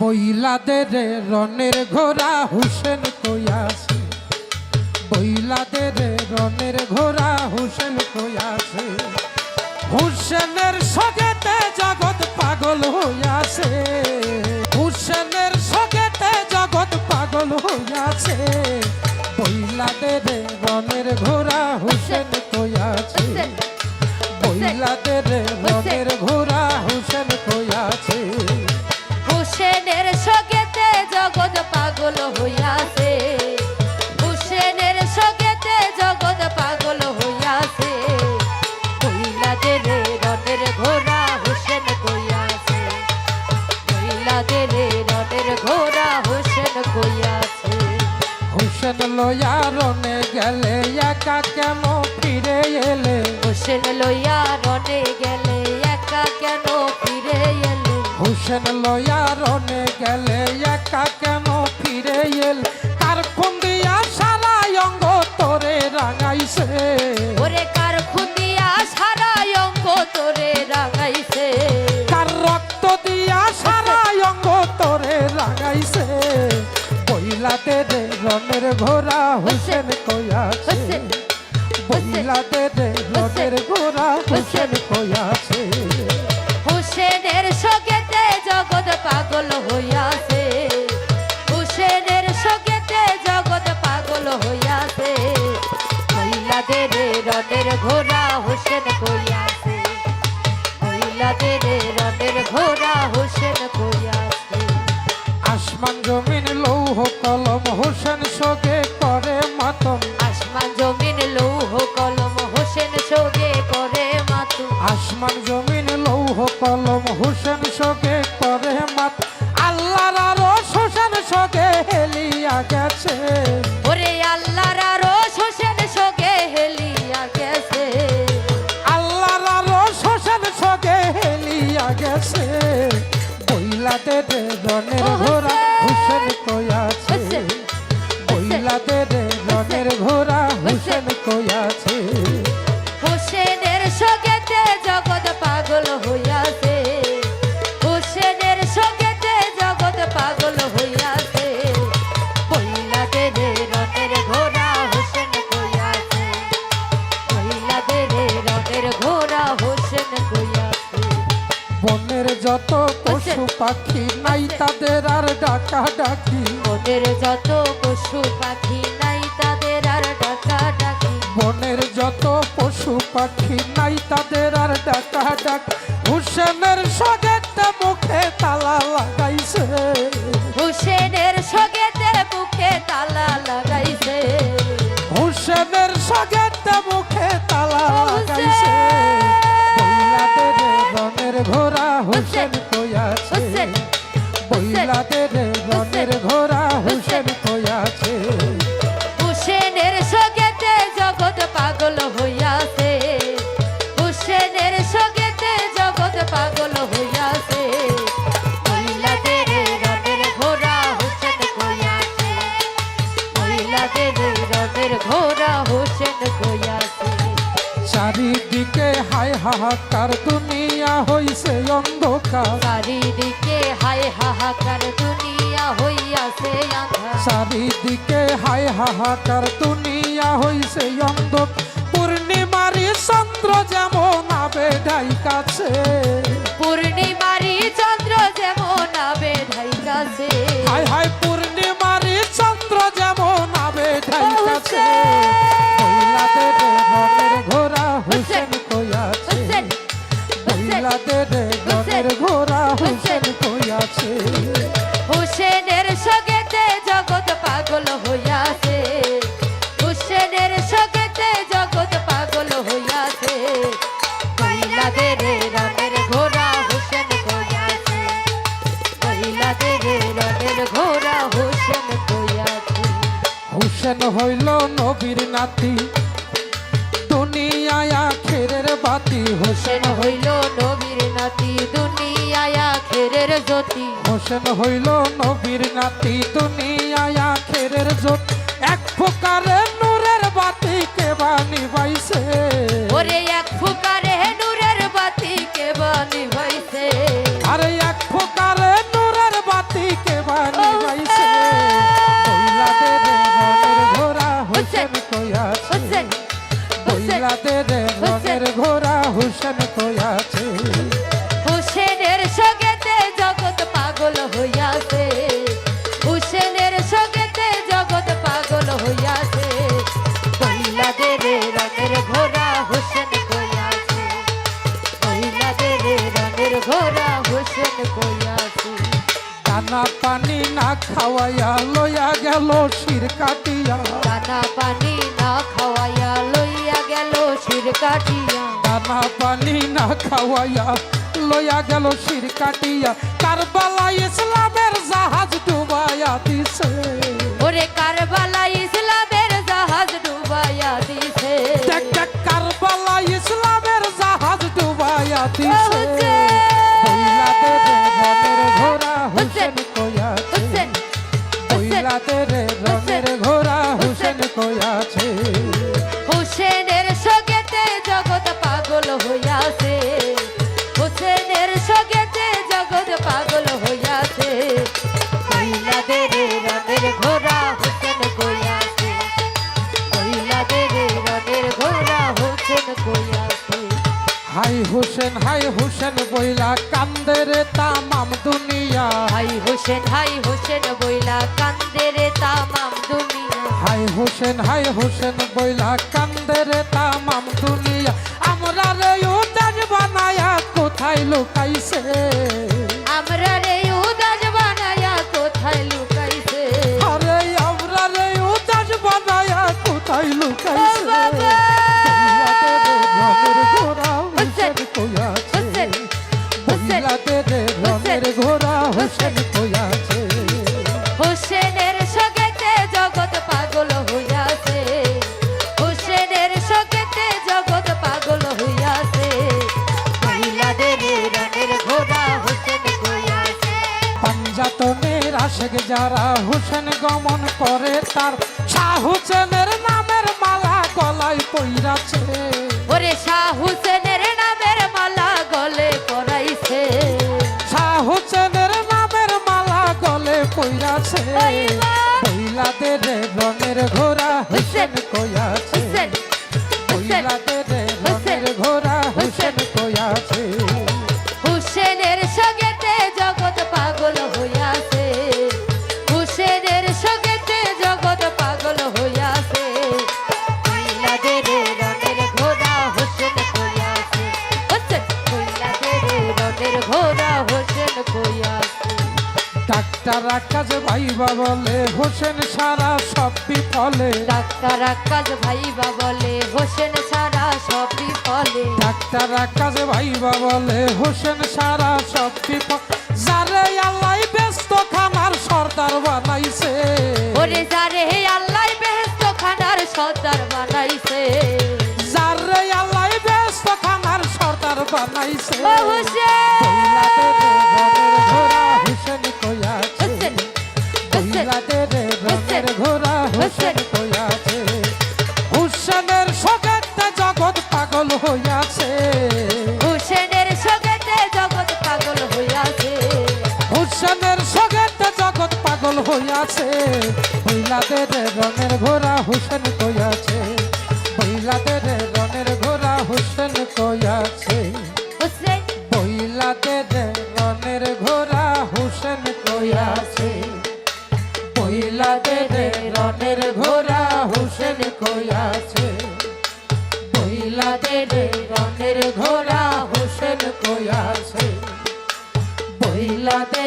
বইলাদের রনের ঘোড়া হুসেন কইয়াছে বইলাদের রনের ঘোড়া হুসেন কইয়াছে হুসেনের সগেতে জগৎ পাগল হইয়াছে হুসেনের সগেতে জগৎ পাগল হইয়াছে বইলাদের রনের ঘোড়া হুসেন কইয়াছে বইলাদের রনের ঘোড়া একা কেন ফিরে এলে? হোসেন লইয়া রনে গেলে একা কেন ফিরে এলে? হোসেন লইয়া রনে গেলে একা কেন ফিরে এলে? তার কোন দিয়া সারা অঙ্গ তোরে রাঙাইছে? ওরে পাগল হইয়াছে। হুসেনের সগেতে জগৎ পাগল হইয়াছে। মহিলাদের রনের ঘোড়া হুসেন কইয়াছে মহিলাদের রনের ঘোড়া বইলাতে রে রনের ঘোড়া হুসেন কয়াছে যত পশু পাখি নাই তাদের আর ডাকা ডাকি মনের যত পশু পাখি নাই তাদের আর ডাকা ডাকি বনের যত পশু পাখি নাই তাদের আর ডাকা ডাক হুসেনের সগেতে মুখে তালা লাগাইছে। হুসেনের সগেতে মুখে তালা লাগাইছে। হুসেনের সগেতে মুখে তালা লাগাইছে। রনের ঘোড়া চারিদিকে হায় হাহাকার দুনিয়া হইছে অন্ধ পূর্ণিমারি চন্দ্র যেমন আবে কাছে। পূর্ণিমারি চন্দ্র যেমন আবে ঢাইকাছে হায় হায় পূর্ণিমারি হোসেন হইল নবীর নাতি দুনিয়ায় খেরের জ্যোতি। হোসেন হইল নবীর নাতি দুনিয়ায় খেরের জোত খাওয়াইয়া লইয়া গেল শির কাটিয়া। দানা পানি না খাওয়াইয়া লইয়া গেল শির কাটিয়া। দানা পানি না খাওয়াইয়া লইয়া গেল শির কাটিয়া। কারবালা ইসলামের জাহাজ ডুবাইয়া দিছে। ওরে কারবালা ইসলামের জাহাজ ডুবাইয়া দিছে। দেখ দেখ কারবালা ইসলামের জাহাজ ডুবাইয়া দিছে। হাই হুসেন হাই হুসেন বইলা কান্দে রে তামাম দুনিয়া। হাই হুসেন হাই হুসেন বইলা কান্দে রে তামাম দুনিয়া। হাই হুসেন হাই হুসেন বইলা কান্দে রে তামাম দুনিয়া। আমরা রে ও বানায়া কোথায় লুকাইছে? আমরা রে পাঞ্জাতনের আশেক যারা হুসেন গমন করে তার শাহ হুসেনের নামের মালা গলায় পইরাছে। ওরে শাহ হুসেনের হুসেন কইয়াছে হুসেন রঙের ঘোড়া হুসেন। কইয়াছে হুসেনের সগেতে জগৎ পাগল হইয়াছে। হুসেনের সগেতে জগৎ পাগল হইয়াছে। কইলা দে রে রনের ঘোড়া হুসেন কইয়াছে। হুসেন কইলা রে রনের ঘোড়া হুসেন ডাক্তার আকাশ ভাইবা বলে হোসেন সারা সব বিফলে। ডাক্তার আকাশ ভাইবা বলে হোসেন ছাড়া সবই ফলে ডাক্তার আকাশ ভাইবা বলে হোসেন সারা সব বিফল। যারে আল্লাহ ব্যস্ত খানার সর্দার বানাইছে। ওরে যারে আল্লাহ বেহেস্ত খানার সর্দার বানাইছে। যারে আল্লাহ ব্যস্ত খানার সর্দার বানাইছে। হোসেন! সগেতে জগৎ পাগল হইয়াছে। বইলাতে রে রঙের ঘোড়া হুসেন কইয়াছে। বইলাতে রে রঙের ঘোড়া হুসেন কইয়াছে। বইলাতে রনের ঘোড়া হুসেন কইয়াছে। বইলাতে রে রনের ঘোড়া হুসেন কইয়াছে। বইলাতে রে রনের ঘোড়া হুসেন কইয়াছে। বইলাতে